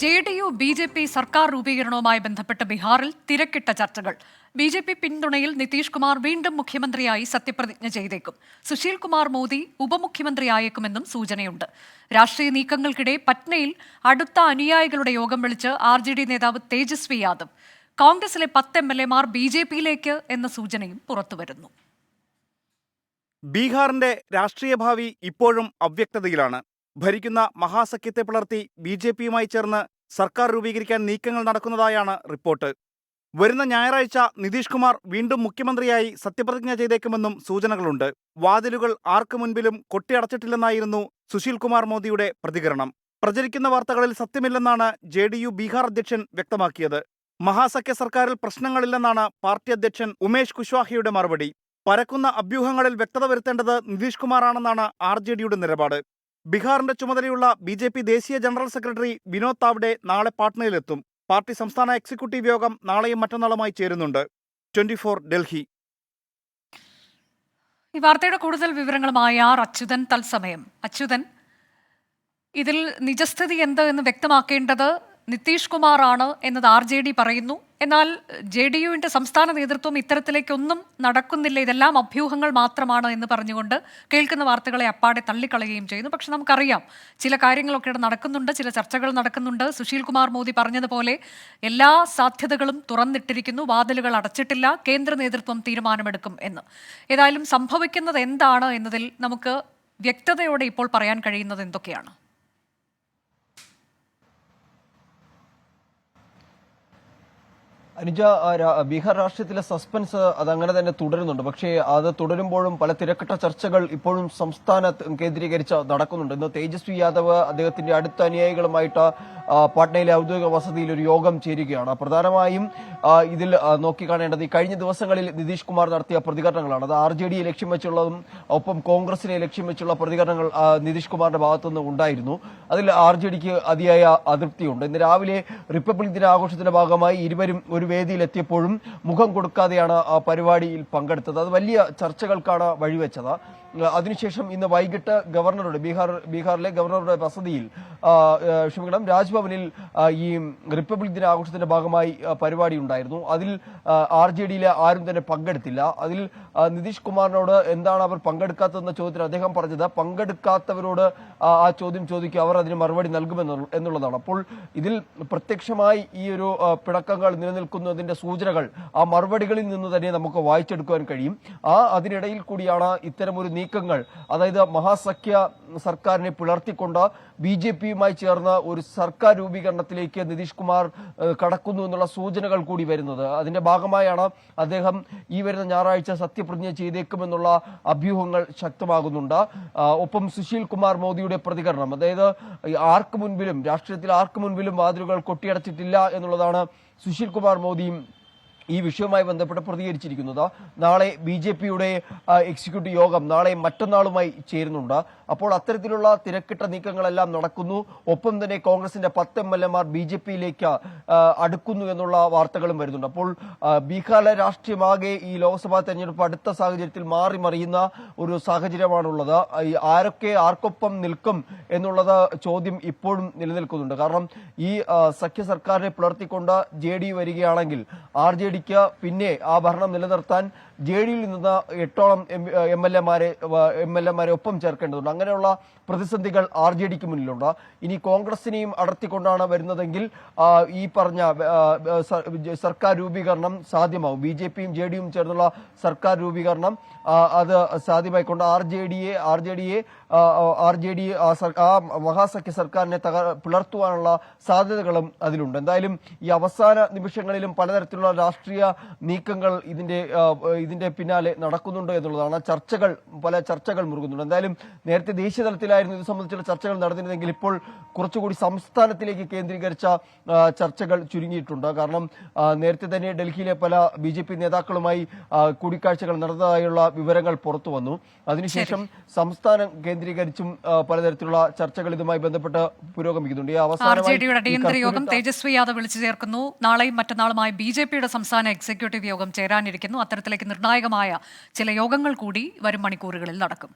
J D U B J P സർക്കാർ രൂപീകരണവുമായി ബന്ധപ്പെട്ട് ബീഹാറിൽ തിരക്കിട്ട ചർച്ചകൾ. ബി ജെ പി പിന്തുണയിൽ നിതീഷ് കുമാർ വീണ്ടും മുഖ്യമന്ത്രിയായി സത്യപ്രതിജ്ഞ ചെയ്തേക്കും. സുശീൽ കുമാർ മോദി ഉപമുഖ്യമന്ത്രിയായേക്കുമെന്നും സൂചനയുണ്ട്. രാഷ്ട്രീയ നീക്കങ്ങൾക്കിടെ പറ്റ്നയിൽ അടുത്ത അനുയായികളുടെ യോഗം വിളിച്ച് ആർ ജെ ഡി നേതാവ് തേജസ്വി യാദവ്. കോൺഗ്രസിലെ പത്ത് എം എൽ എമാർ ബി ജെ പിയിലേക്ക് എന്ന സൂചനയും പുറത്തുവരുന്നു. ബീഹാറിന്റെ രാഷ്ട്രീയ ഭാവി ഇപ്പോഴും അവ്യക്തതയിലാണ്. ഭരിക്കുന്ന മഹാസഖ്യത്തെ പിളർത്തി ബി ജെ പിയുമായി ചേർന്ന് സർക്കാർ രൂപീകരിക്കാൻ നീക്കങ്ങൾ നടക്കുന്നതായാണ് റിപ്പോർട്ട്. വരുന്ന ഞായറാഴ്ച നിതീഷ് കുമാർ വീണ്ടും മുഖ്യമന്ത്രിയായി സത്യപ്രതിജ്ഞ ചെയ്തേക്കുമെന്നും സൂചനകളുണ്ട്. വാതിലുകൾ ആർക്കു മുൻപിലും കൊട്ടിയടച്ചിട്ടില്ലെന്നായിരുന്നു സുശീൽ കുമാർ മോദിയുടെ പ്രതികരണം. പ്രചരിക്കുന്ന വാർത്തകളിൽ സത്യമില്ലെന്നാണ് ജെ ഡി യു ബീഹാർ അധ്യക്ഷൻ വ്യക്തമാക്കിയത്. മഹാസഖ്യ സർക്കാരിൽ പ്രശ്നങ്ങളില്ലെന്നാണ് പാർട്ടി അധ്യക്ഷൻ ഉമേഷ് കുശ്വാഹയുടെ മറുപടി. പരക്കുന്ന അഭ്യൂഹങ്ങളിൽ വ്യക്തത വരുത്തേണ്ടത് നിതീഷ് കുമാറാണെന്നാണ് ആർ ജെ ഡിയുടെ നിലപാട്. ബീഹാറിന്റെ ചുമതലയുള്ള ബി ജെ പി ദേശീയ ജനറൽ സെക്രട്ടറി വിനോദ് താവ്ഡെ നാളെ പാട്നയിലെത്തും. പാർട്ടി സംസ്ഥാന എക്സിക്യൂട്ടീവ് യോഗം നാളെയും മറ്റന്നാളുമായി ചേരുന്നുണ്ട്. ട്വന്റി ഡൽഹി. ഈ വാർത്തയുടെ കൂടുതൽ വിവരങ്ങളുമായി ആർ അച്യുതൻ തത്സമയം. അച്യുതൻ ഇതിൽ നിജസ്ഥിതി എന്തോ എന്ന് വ്യക്തമാക്കേണ്ടത് നിതീഷ് കുമാറാണ് എന്നത് ആർ ജെ ഡി പറയുന്നു. എന്നാൽ ജെ ഡി യുവിന്റെ സംസ്ഥാന നേതൃത്വം ഇത്തരത്തിലേക്കൊന്നും നടക്കുന്നില്ല. ഇതെല്ലാം അഭ്യൂഹങ്ങൾ മാത്രമാണ് എന്ന് പറഞ്ഞുകൊണ്ട് കേൾക്കുന്ന വാർത്തകളെ അപ്പാടെ തള്ളിക്കളയുകയും ചെയ്യുന്നു. പക്ഷെ നമുക്കറിയാം ചില കാര്യങ്ങളൊക്കെ നടക്കുന്നുണ്ട് ചില ചർച്ചകൾ നടക്കുന്നുണ്ട്. സുശീൽ കുമാർ മോദി പറഞ്ഞതുപോലെ എല്ലാ സാധ്യതകളും തുറന്നിട്ടിരിക്കുന്നു. വാതിലുകൾ അടച്ചിട്ടില്ല. കേന്ദ്ര നേതൃത്വം തീരുമാനമെടുക്കും എന്ന്. ഏതായാലും സംഭവിക്കുന്നത് എന്താണ് എന്നതിൽ നമുക്ക് വ്യക്തതയോടെ ഇപ്പോൾ പറയാൻ കഴിയുന്നത് എന്തൊക്കെയാണ്? അനുജ ബീഹാർ രാഷ്ട്രീയത്തിലെ സസ്പെൻസ് അതങ്ങനെ തന്നെ തുടരുന്നുണ്ട്. പക്ഷേ അത് തുടരുമ്പോഴും പല തിരക്കിട്ട ചർച്ചകൾ ഇപ്പോഴും സംസ്ഥാന കേന്ദ്രീകരിച്ച് നടക്കുന്നുണ്ട്. ഇന്ന് തേജസ്വി യാദവ് അദ്ദേഹത്തിന്റെ അടുത്ത അനുയായികളുമായിട്ട് പാട്നയിലെ ഔദ്യോഗിക വസതിയിൽ ഒരു യോഗം ചേരുകയാണ്. പ്രധാനമായും ഇതിൽ നോക്കിക്കാണേണ്ടത് ഈ കഴിഞ്ഞ ദിവസങ്ങളിൽ നിതീഷ് കുമാർ നടത്തിയ പ്രതികരണങ്ങളാണ്. അത് ആർ ജെ ഡിയെ ലക്ഷ്യം വെച്ചുള്ളതും ഒപ്പം കോൺഗ്രസിനെ ലക്ഷ്യം വെച്ചുള്ള പ്രതികരണങ്ങൾ നിതീഷ് കുമാറിന്റെ ഭാഗത്തുനിന്ന് ഉണ്ടായിരുന്നു. അതിൽ ആർ ജെ ഡിക്ക് അതിയായ അതൃപ്തിയുണ്ട്. ഇന്ന് രാവിലെ റിപ്പബ്ലിക് ദിനാഘോഷത്തിന്റെ ഭാഗമായി ഇരുവരും ഒരു വേദിയിൽ എത്തിയപ്പോഴും മുഖം കൊടുക്കാതെയാണ് ആ പരിപാടിയിൽ പങ്കെടുത്തത്. അത് വലിയ ചർച്ചകൾക്കാണ് വഴിവെച്ചത്. അതിനുശേഷം ഇന്ന് വൈകിട്ട് ഗവർണറുടെ ബീഹാർ ബീഹാറിലെ ഗവർണറുടെ വസതിയിൽ ക്ഷമിക്കണം. രാജ്ഭവനിൽ ഈ റിപ്പബ്ലിക് ദിന ആഘോഷത്തിന്റെ ഭാഗമായി പരിപാടി ഉണ്ടായിരുന്നു. അതിൽ ആർ ജെ ഡിയിലെ ആരും തന്നെ പങ്കെടുത്തില്ല. അതിൽ നിതീഷ് കുമാറിനോട് എന്താണ് അവർ പങ്കെടുക്കാത്തതെന്ന ചോദ്യത്തിന് അദ്ദേഹം പറഞ്ഞത് പങ്കെടുക്കാത്തവരോട് ആ ചോദ്യം ചോദിക്കുക അവർ അതിന് മറുപടി നൽകുമെന്ന് എന്നുള്ളതാണ്. അപ്പോൾ ഇതിൽ പ്രത്യക്ഷമായി ഈ ഒരു പിണക്കങ്ങൾ നിലനിൽക്കുന്നതിന്റെ സൂചനകൾ ആ മറുപടികളിൽ നിന്ന് തന്നെ നമുക്ക് വായിച്ചെടുക്കുവാൻ കഴിയും. ആ അതിനിടയിൽ കൂടിയാണ് ഇത്തരമൊരു നീക്കങ്ങൾ. അതായത് മഹാസഖ്യ സർക്കാരിനെ പിളർത്തിക്കൊണ്ട് ബി ജെ പിയുമായി ചേർന്ന ഒരു സർക്കാർ രൂപീകരണത്തിലേക്ക് നിതീഷ് കുമാർ കടക്കുന്നു എന്നുള്ള സൂചനകൾ കൂടി വരുന്നത്. അതിന്റെ ഭാഗമായാണ് അദ്ദേഹം ഈ വരുന്ന ഞായറാഴ്ച സത്യപ്രതിജ്ഞ ചെയ്തേക്കുമെന്നുള്ള അഭ്യൂഹങ്ങൾ ശക്തമാകുന്നുണ്ട്. ഒപ്പം സുശീൽ കുമാർ മോദിയുടെ പ്രതികരണം. അതായത് ആർക്ക് മുൻപിലും രാഷ്ട്രീയത്തിൽ ആർക്ക് മുൻപിലും വാതിലുകൾ കൊട്ടിയടച്ചിട്ടില്ല എന്നുള്ളതാണ് സുശീൽ കുമാർ മോദിയും ഈ വിഷയവുമായി ബന്ധപ്പെട്ട് പ്രതികരിച്ചിരിക്കുന്നത്. നാളെ ബി ജെ പിയുടെ എക്സിക്യൂട്ടീവ് യോഗം നാളെ മറ്റന്നാളുമായി ചേരുന്നുണ്ട്. അപ്പോൾ അത്തരത്തിലുള്ള തിരക്കിട്ട നീക്കങ്ങളെല്ലാം നടക്കുന്നു. ഒപ്പം തന്നെ കോൺഗ്രസിന്റെ പത്ത് എം എൽ എമാർ ബി ജെ പിയിലേക്ക് അടുക്കുന്നു എന്നുള്ള വാർത്തകളും വരുന്നുണ്ട്. അപ്പോൾ ബീഹാറിലെ രാഷ്ട്രീയമാകെ ഈ ലോക്സഭാ തെരഞ്ഞെടുപ്പ് അടുത്ത സാഹചര്യത്തിൽ മാറി മറിയുന്ന ഒരു സാഹചര്യമാണുള്ളത്. ആരൊക്കെ ആർക്കൊപ്പം നിൽക്കും എന്നുള്ളത് ചോദ്യം ഇപ്പോഴും നിലനിൽക്കുന്നുണ്ട്. കാരണം ഈ സഖ്യ സർക്കാരിനെ പുലർത്തിക്കൊണ്ട് ജെ ഡി വരികയാണെങ്കിൽ ആർ ജെ ഡിക്ക് പിന്നെ ആ ഭരണം നിലനിർത്താൻ ജെ ഡിയിൽ നിന്ന് എട്ടോളം എം എൽ എമാരെ എം എൽ എമാരെ ഒപ്പം ചേർക്കേണ്ടതുണ്ട്. അങ്ങനെയുള്ള പ്രതിസന്ധികൾ ആർ ജെ ഡിക്ക് മുന്നിലുണ്ട്. ഇനി കോൺഗ്രസിനെയും അടർത്തിക്കൊണ്ടാണ് വരുന്നതെങ്കിൽ ഈ പറഞ്ഞ സർക്കാർ രൂപീകരണം സാധ്യമാവും. ബി ജെ പിയും ജെ ഡിയും ചേർന്നുള്ള സർക്കാർ രൂപീകരണം അത് സാധ്യമായിക്കൊണ്ട് ആർ ജെ ഡിയെ ആർ ജെ ഡിയെ ആർ ജെ ഡി ആ മഹാസഖ്യ സർക്കാരിനെ തക പിളർത്തുവാനുള്ള സാധ്യതകളും അതിലുണ്ട്. എന്തായാലും ഈ അവസാന നിമിഷങ്ങളിലും പലതരത്തിലുള്ള രാഷ്ട്രീയ നീക്കങ്ങൾ ഇതിന്റെ ഇതിന്റെ പിന്നാലെ നടക്കുന്നുണ്ടോ എന്നുള്ളതാണ്. ചർച്ചകൾ പല ചർച്ചകൾ മുറുകുന്നുണ്ട്. എന്തായാലും നേരത്തെ ദേശീയ തലത്തിലായിരുന്നു ഇത് സംബന്ധിച്ചുള്ള ചർച്ചകൾ നടന്നിരുന്നെങ്കിൽ ഇപ്പോൾ കുറച്ചുകൂടി സംസ്ഥാനത്തിലേക്ക് കേന്ദ്രീകരിച്ച ചർച്ചകൾ ചുരുങ്ങിയിട്ടുണ്ട്. കാരണം നേരത്തെ തന്നെ ഡൽഹിയിലെ പല ബി ജെ പി നേതാക്കളുമായി കൂടിക്കാഴ്ചകൾ നടന്നതായുള്ള വിവരങ്ങൾ പുറത്തു വന്നു. അതിനുശേഷം സംസ്ഥാനം കേന്ദ്രീകരിച്ചും പലതരത്തിലുള്ള ചർച്ചകൾ ഇതുമായി ബന്ധപ്പെട്ട് പുരോഗമിക്കുന്നുണ്ട്. ഈ അവസാന തേജസ്വി യാദവ് വിളിച്ചു ചേർക്കുന്നു. നാളെയും മറ്റന്നാളുമായി ബി ജെ പിയുടെ സംസ്ഥാന എക്സിക്യൂട്ടീവ് യോഗം ചേരാനിരിക്കുന്നു. അത്തരത്തിലേക്ക് നിർണായകമായ ചില യോഗങ്ങൾ കൂടി വരും മണിക്കൂറുകളിൽ നടക്കും.